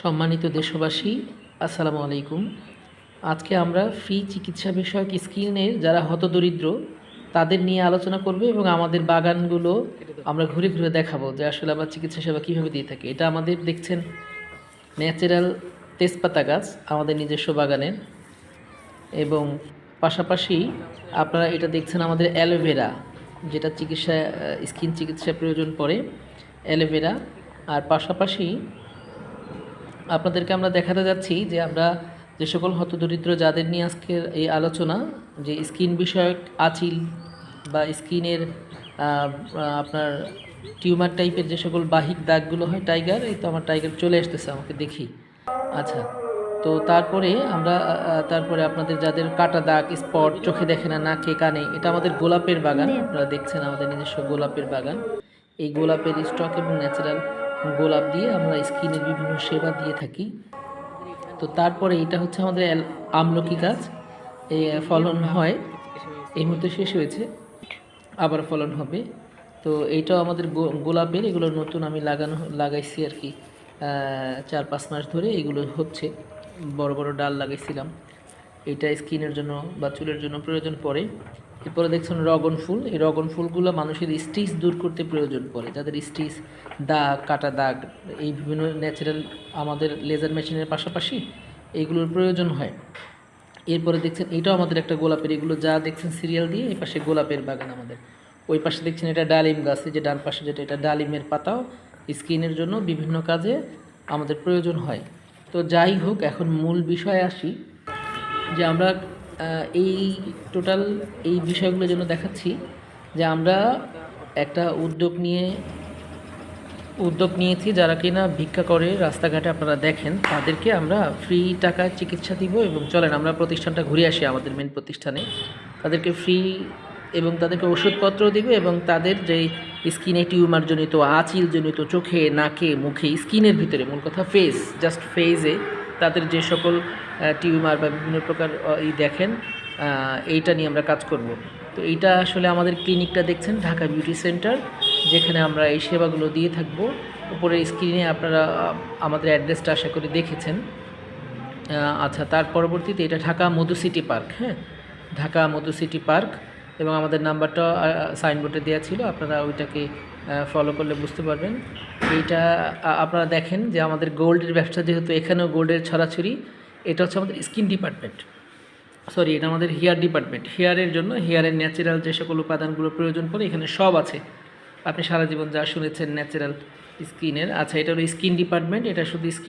সম্মানিত দেশবাসী, আসসালামু আলাইকুম। আজকে আমরা ফ্রি চিকিৎসা বিষয়ক স্কিনের যারা হতদরিদ্র, তাদের নিয়ে আলোচনা করব এবং আমাদের বাগানগুলো আমরা ঘুরে ঘুরে দেখাবো যে আসলে আমরা চিকিৎসা সেবা কীভাবে দিয়ে থাকি। এটা আমাদের দেখছেন ন্যাচারাল তেজপাতা গাছ আমাদের নিজস্ব বাগানের এবং পাশাপাশি আপনারা এটা দেখছেন আমাদের অ্যালোভেরা, যেটা চিকিৎসা স্কিন চিকিৎসা প্রয়োজন পড়ে, অ্যালোভেরা। আর পাশাপাশি আপনাদেরকে আমরা দেখাতে যাচ্ছি যে আমরা যে সকল হতদরিদ্র যাদের নিয়ে আজকের এই আলোচনা যে স্কিন বিষয়ক আচিল বা স্কিনের আপনার টিউমার টাইপের যে সকল বাহিক দাগগুলো হয় টাইগার এই তো আমার টাইগার চলে আসতেছে আমাকে দেখি। আচ্ছা তো তারপরে আমরা তারপরে আপনাদের যাদের কাটা দাগ স্পট চোখে দেখে না নাকে কানে এটা আমাদের গোলাপের বাগান। আপনারা দেখছেন আমাদের নিজস্ব গোলাপের বাগান। এই গোলাপের স্টক এবং ন্যাচারাল গোলাপ দিয়ে আমরা স্কিনের বিভিন্ন সেবা দিয়ে থাকি। তো তারপরে এটা হচ্ছে আমাদের আমলকি গাছ। এই ফলন হয়। এই মুহূর্তে শেষ হয়েছে। আবার ফলন হবে। তো এইটাও আমাদের গোলাপের, এগুলো নতুন আমি লাগানো, লাগাইছি আর কি। চার পাঁচ মাস ধরে এগুলো হচ্ছে। বড় বড় ডাল লাগাইছিলাম। এটা স্কিনের জন্য বা চুলের জন্য প্রয়োজন পড়ে। এরপরে দেখছেন রগন ফুল। এই রগন ফুলগুলো মানুষের স্টিচ দূর করতে প্রয়োজন পড়ে। যাদের স্টিচ, দাগ, কাটা দাগ, এই বিভিন্ন ন্যাচারাল আমাদের লেজার মেশিনের পাশাপাশি এইগুলোর প্রয়োজন হয়। এরপরে দেখছেন এটাও আমাদের একটা গোলাপের, এগুলো যা দেখছেন সিরিয়াল দিয়ে, এই পাশে গোলাপের বাগান আমাদের। ওই পাশে দেখছেন এটা ডালিম গাছ যে ডান পাশে যেটা, এটা ডালিমের পাতাও স্কিনের জন্য বিভিন্ন কাজে আমাদের প্রয়োজন হয়। তো যাই হোক, এখন মূল বিষয়ে আসি যে আমরা এই টোটাল এই বিষয়গুলোর জন্য দেখাচ্ছি, যে আমরা একটা উদ্যোগ নিয়ে, উদ্যোগ নিয়েছি যারা কিনা ভিক্ষা করে রাস্তাঘাটে আপনারা দেখেন, তাদেরকে আমরা ফ্রি টাকায় চিকিৎসা দিব এবং চলেন আমরা প্রতিষ্ঠানটা ঘুরে আসি আমাদের মেন প্রতিষ্ঠানে। তাদেরকে ফ্রি এবং তাদেরকে ওষুধপত্র দিব এবং তাদের যে স্কিনে টিউমার জনিত, আচিল জনিত, চোখে, নাকে, মুখে স্কিনের ভিতরে, মূল কথা ফেস জাস্ট ফেজে তাদের যে সকল টিউমার বা বিভিন্ন প্রকার ই দেখেন এইটা নিয়ে আমরা কাজ করব। তো এইটা আসলে আমাদের ক্লিনিকটা দেখছেন, ঢাকা বিউটি সেন্টার, যেখানে আমরা এই সেবাগুলো দিয়ে থাকব। উপরে স্ক্রিনে আপনারা আমাদের অ্যাড্রেসটা আশা করে দেখেছেন। আচ্ছা তার পরবর্তীতে এটা ঢাকা মধু সিটি পার্ক হ্যাঁ? ঢাকা মধু সিটি পার্ক এবং আমাদের নাম্বারটা সাইনবোর্ডে দেওয়া ছিল। আপনারা ওইটাকে ফলো করলে বুঝতে পারবেন। এইটা আপনারা দেখেন যে আমাদের গোল্ডের ব্যবসা যেহেতু এখানেও গোল্ডের ছড়াছড়ি, এটা হচ্ছে আমাদের স্কিন ডিপার্টমেন্ট। সরি, এটা আমাদের হেয়ার ডিপার্টমেন্ট। হেয়ারের জন্য, হেয়ারের ন্যাচারাল যে সকল উপাদানগুলো প্রয়োজন পড়ে, এখানে সব আছে। আপনি সারা জীবন যা শুনেছেন ন্যাচারাল স্কিনের আচ্ছা এটা হলো স্কিন ডিপার্টমেন্ট, এটা শুধু স্কিন